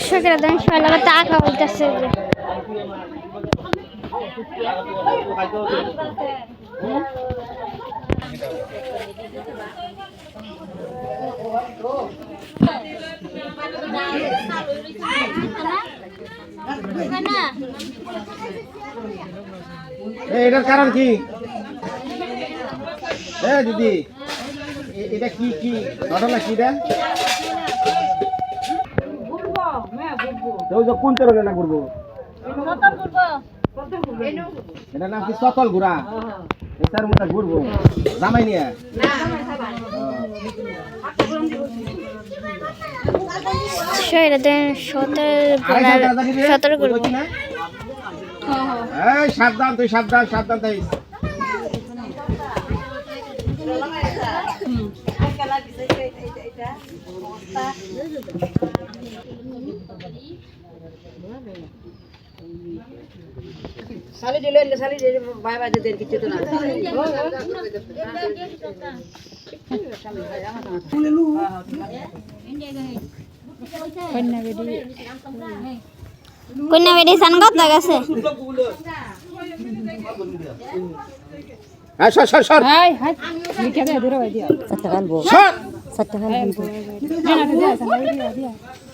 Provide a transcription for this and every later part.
সকালে দেন সকালে আবার টাকা হইতেছে এটার কারণ কি? এ, দিদি এটা কি কি? ঘটনা কি রে কোন তরলে না করব এটা নাম কি সতল ঘুরা এটার মধ্যে ঘুরবো। জামাই নিয়ে? এই সাবধান তুই সাবধান সাবধান তাই। সালি দিলে সালি দিলে বাই বাই দেন কিছু তো না কন্যা বেটি সান কত গেছে হ্যাঁ সর সর সর হাই হাই লিখে দে দূরে বাই দিয়া সাতটা গালবো সর সাতটা গালবো সর সর সর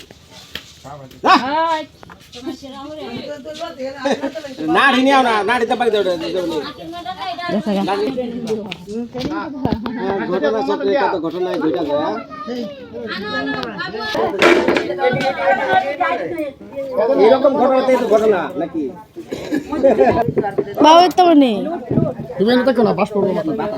না নাড়িতে পারি দেবে ঘটনা চক্রে কত ঘটনায় ঘটে যায় এরকম ঘটনাতে তো ঘটনা নাকি বাবা তো নেই তুমি দেখো না বাস করব মাথা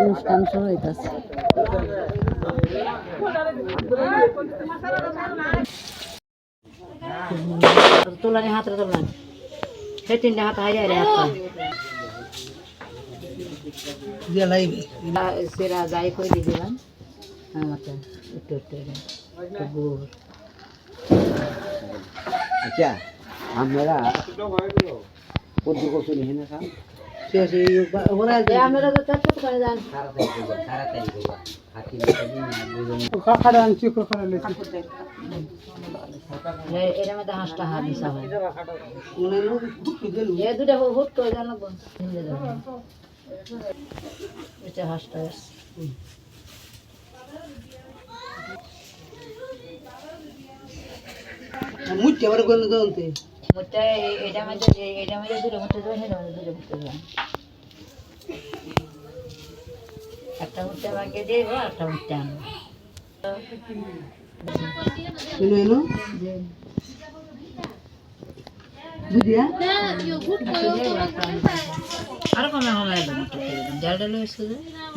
অনুষ্ঠান শুরু হইতাছে তোলানি হাতরে তোলানি সে তিনটে হাত হাই যায় রে হাত সেরা যাই করে দিয়ে দিলাম। আমাকে একটু একটু একটু গুড়। আচ্ছা আমরা কচুরি হেনে করে যান মধ্যে হাঁসটা হয় এ দুটা হুট করে জানো এটা এটা মধ্যে এটা মধ্যে দুটো মুঠে দেবেন এটা মধ্যে দুটো মুঠে একটা আনব। ডালো এসে দেবে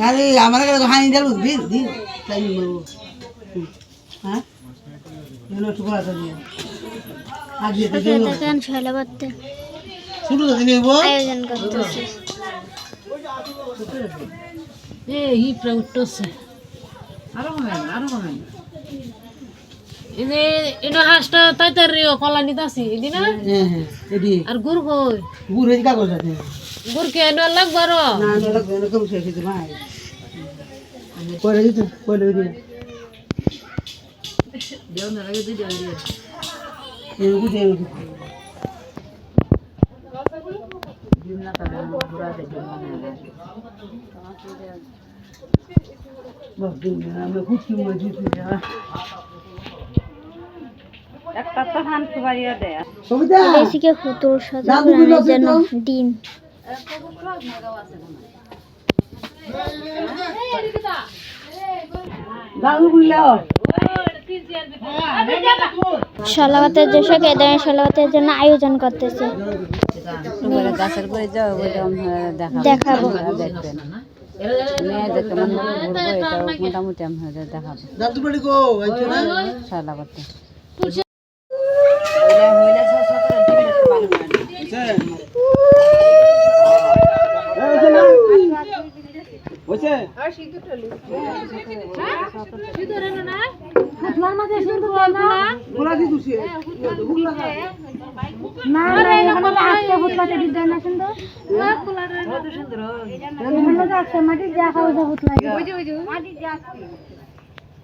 আরে আমার কাছে হানি দেব দিন দিন তাই বলব। হ্যাঁ? এগুলো একটু করা তো দিয়ে। আজ দিয়ে তো সকালে দেন সকালে করতে শুরু তো দেব আয়োজন করতেছে। এ হিপটা উঠতেছে। আরও কমে না আরও কমে। না এনে এনে হাঁসটা তাই তার কলা নিতে আসি এদি না? হ্যাঁ হ্যাঁ এদি। আর গুড় কই? গুড় হয়ে কাগজ আছে গুড় কে এনে লাগবে না না লাগবে না কম শেষ দিতে দেও না লাগে দুই দেও দিয়ে এই গুড়ে দিন না তাহলে ঘুরা দে বাপ দিন আমরা কুচি মজুদ এদিকে হুতুর সতর করানোর জন্য আয়োজন করতেছে। গাছের করে যাও দেখাবো। দেখবেন। ঘুরবো এটাও মোটামুটি আমাদের দেখাবো। দাদু বাড়ি গো আইছো না খেলা করতে হয়েছে গোলা দি দুসি হুগলা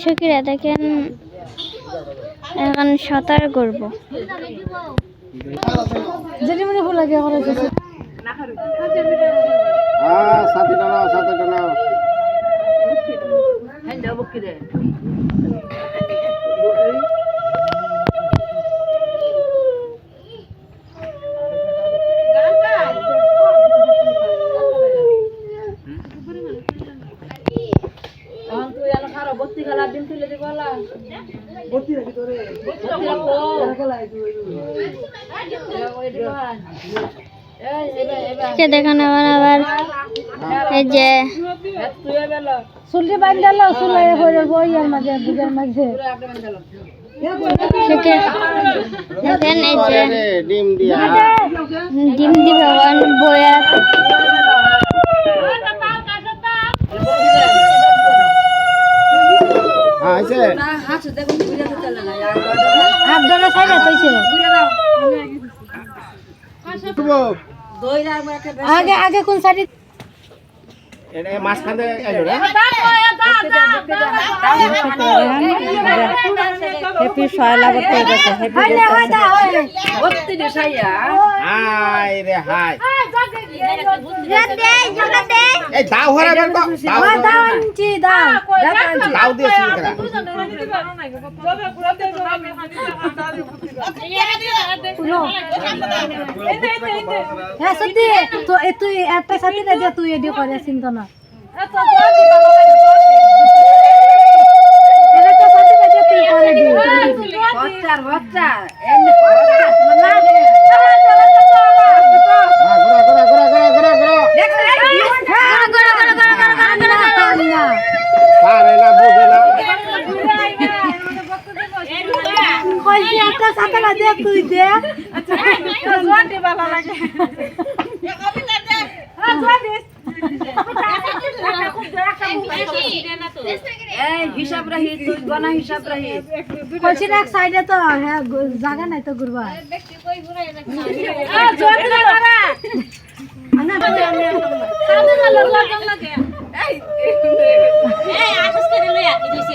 সখীরা দেখেন এখন সাঁতার করব। হ্যাঁ সাথে টানাও সাথে টানাও ভর্তি সে দেখেন আবার আবার। এই যে ডিম ডিম দিবে বয়া হ্যাঁ হয়েছে ঘুরবো আগে আগে কোন শাড়ি হ্যাঁ মাঝখানে এলো রে হ্যাপি সয়লা করতে গেছে হাই রে হাই এই দাও হরে বের কর দাও দাও দিয়েছি কেরা হ্যাঁ সত্যি তো এ তুই একটা সাথে না দিয়ে তুই এডিও করে চিন্তা না এটা তো সাথে না দিয়ে তুই করে দিও হ্যাঁ ঘোরা ঘোরা ঘোরা ঘোরা ঘোরা ঘোরা পারে না বুঝে না কইছি একটা সাথে না তুই দে। হিসাব রাহি তুই গনা হিসাব রাহি কইছি এক সাইডে তো হ্যাঁ জায়গা নাই তো ঘুরবা। লাগে আর ইশারা করে দিছে?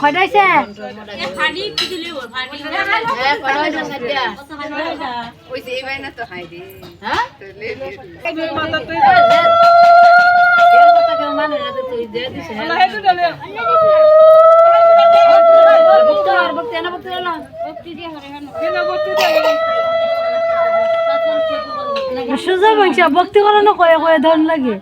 কয়টা হইছে সোজা বংশ ভক্তি করানো কয়ে কয়ে ধন লাগে।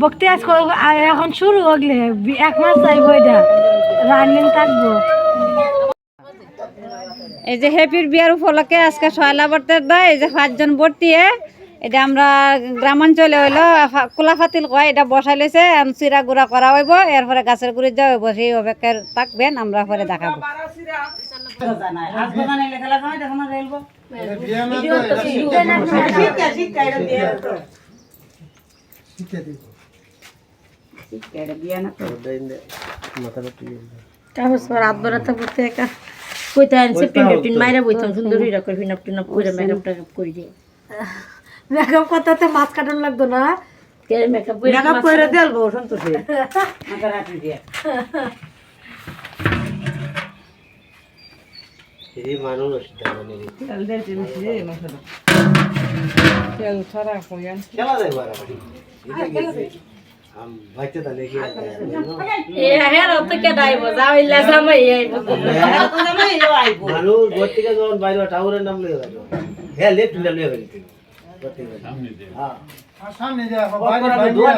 ভক্তি আজ এখন শুরু হগলে এক মাস যাইব এটা রানিং থাকব এই যে হ্যাপির বিয়ার উপলক্ষে আজকে সয়লা বর্তের দেয়, এই যে পাঁচজন ভর্তিয়ে এটা আমরা গ্রামাঞ্চলে হইল কুলা ফাতিল কয়, এটা বসাই এখন চিরা গুড়া করা হইব, এরপরে গাছের গুড়ি যাওয়া হইব, সেই অপেক্ষায় থাকবেন, আমরা পরে দেখাবো। কাগজ পর রাত বেড়াতে পড়তে একা। কইতে আনছে পিন পিন মাইরা বইতাম সুন্দর হইরা করে পিন পিন করে মেকআপ টেকআপ করে দিয়ে মেকআপ করতে মাছ কাটানো লাগতো না? মেকআপ করে মেকআপ করে দেলবো সন্তোষে। এই মানুষ কি এ হ্যাঁ। হ্যাঁ গেল হ্যাঁ। সামনে যা আমি দুয়ার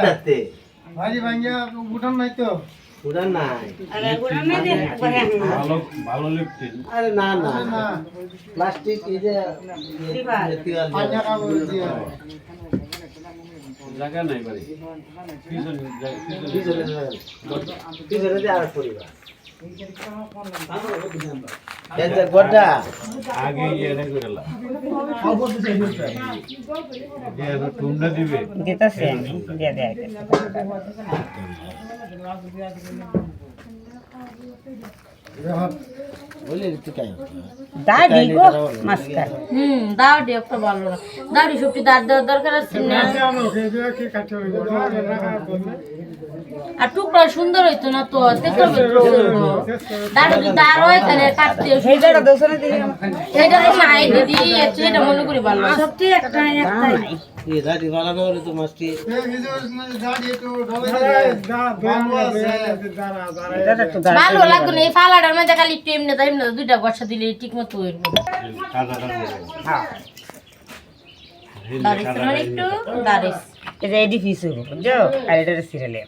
ডাকতে ভাজি ভাঙ্গিয়া উঠান নাই তো উড়ান নাই আরে না না। প্লাস্টিক এই যে পাঞ্জা কাগজ দিয়ে। পিছনে পিছনে দিয়ে আর পরিবার এই বলে একটু কাই দাদি গো মাস্কার। হুম দাও একটা ভালো না। দাড়ি সবটি দেওয়ার দরকার আছে না? আর টুকরা সুন্দর হইতো না তো দাঁড়ি যদি কাটতে সেইটা নাই দিদি এটা মনে করি ভালো সত্যি একটা একটাই এই দাড়ি বানানো হলে তো মাছটি একটু ভালো লাগতো না এই ফালাটার মধ্যে খালি একটু এমনি তাই এমনি দুইটা গছা দিলে ঠিক মতো হইব এডি ফিস হইব বুঝছ? আর এটা সিরিয়ালে।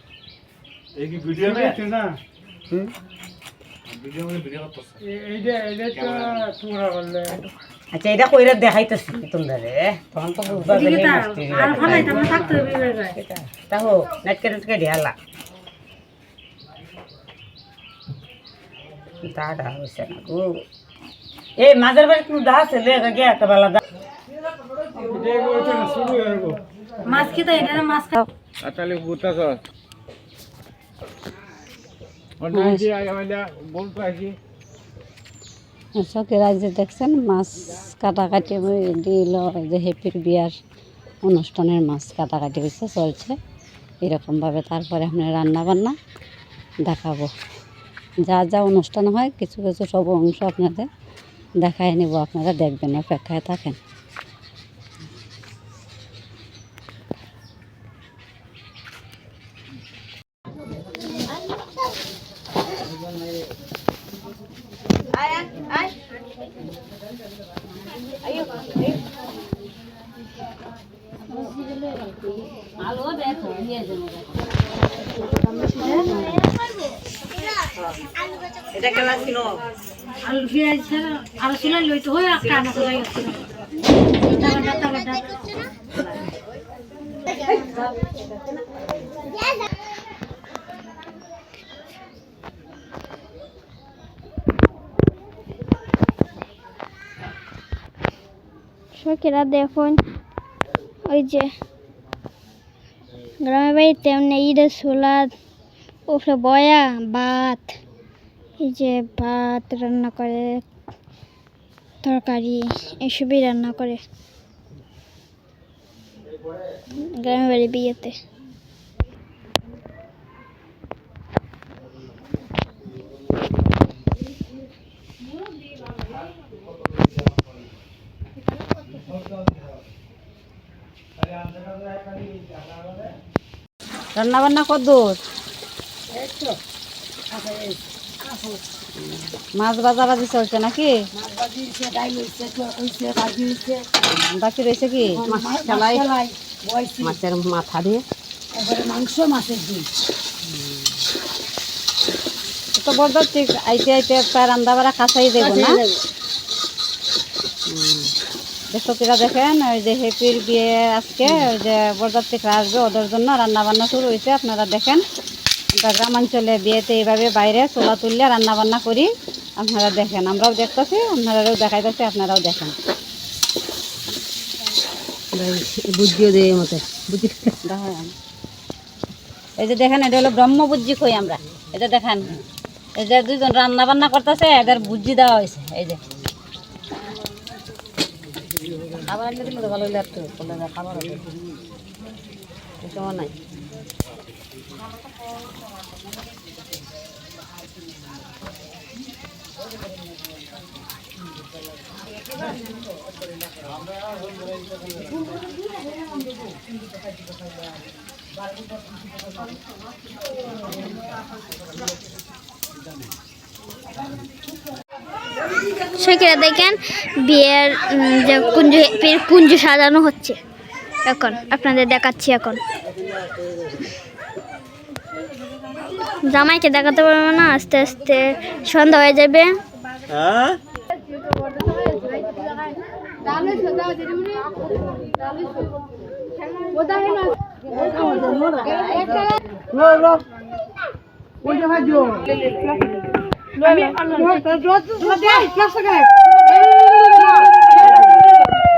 না? হুম? এইটা এইটা তো করলে আচ্ছা এটা কইরা দেখাইতেছি তোমরা। রে তখন তো বুঝবা আর ফালাইতে আমরা থাকতে হবে তাহো নেট কেটে কেটে ঢালা। দাদা হইছে না গো। এই মাঝের বাড়ি তুমি দা ছেলে গে একটা বেলা দা। মাছ খেতে এটা না মাছ খা আতালে বুতাছ বলতো আছি শখের যে দেখছেন, মাছ কাটাকাটি দিল যে হ্যাপির বিয়ার অনুষ্ঠানের মাছ কাটাকাটি হয়েছে, চলছে। এরকমভাবে তারপরে আমরা রান্নাবান্না দেখাবো। যা যা অনুষ্ঠান হয়, কিছু কিছু সব অংশ আপনাদের দেখায় নেব, আপনারা দেখবেন, অপেক্ষায় থাকেন। আলু পেঁয়াজ ছাড়া আলু ছিল লইতে আর কানা করে গেছে টাকা টাকা টাকা সখীরা দেখুন, ওই যে গ্রামের বাড়িতে এমনি ঈদের সোলাদ উপরে বয়া, ভাত। এই যে ভাত রান্না করে তরকারি এসবই রান্না করে। গ্রামের বাড়ি বিয়েতে। রান্না বান্না কত দূর মাছ বাজাবাজি চলছে নাকি? বাকি রয়েছে কি? মাছের মাথা দিয়ে? তো ঠিক আইতে আইতে প্রায় রান্না বাড়া কাছাই দেবো না? বৃহস্পতিরা দেখেন ওই যে হেপির বিয়ে আজকে ওই যে বরযাত্রীরা আসবে ওদের জন্য রান্না বান্না শুরু হয়েছে আপনারা দেখেন। গ্রামাঞ্চলে বিয়েতে এইভাবে বাইরে চোলা তুললে রান্না বান্না করি। আপনারা দেখেন আমরাও দেখতেছি আপনারাও দেখাইতেছি আপনারাও দেখেন। দেয় মতে। এই যে দেখেন এটা হলো ব্রহ্মবুজ্জি কই আমরা। এটা দেখেন এই যে দুইজন রান্না বান্না করতেছে এদের বুদ্ধি দেওয়া হয়েছে এই যে। খাবার আনলে দিলে ভালো যে খাবার নাই। সেখানে দেখেন বিয়ের কুঞ্জ কুঞ্জ সাজানো হচ্ছে। এখন আপনাদের দেখাচ্ছি এখন জামাইকে দেখাতে পারব না আস্তে আস্তে সন্ধ্যা হয়ে যাবে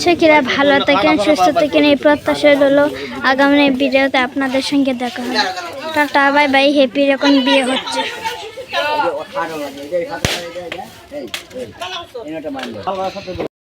সেকিরা ভালো থাকেন সুস্থ থাকেন এই প্রত্যাশা হলো আগামী ভিডিওতে আপনাদের সঙ্গে দেখা হবে টাটা বাই বাই হ্যাপির এখন বিয়ে হচ্ছে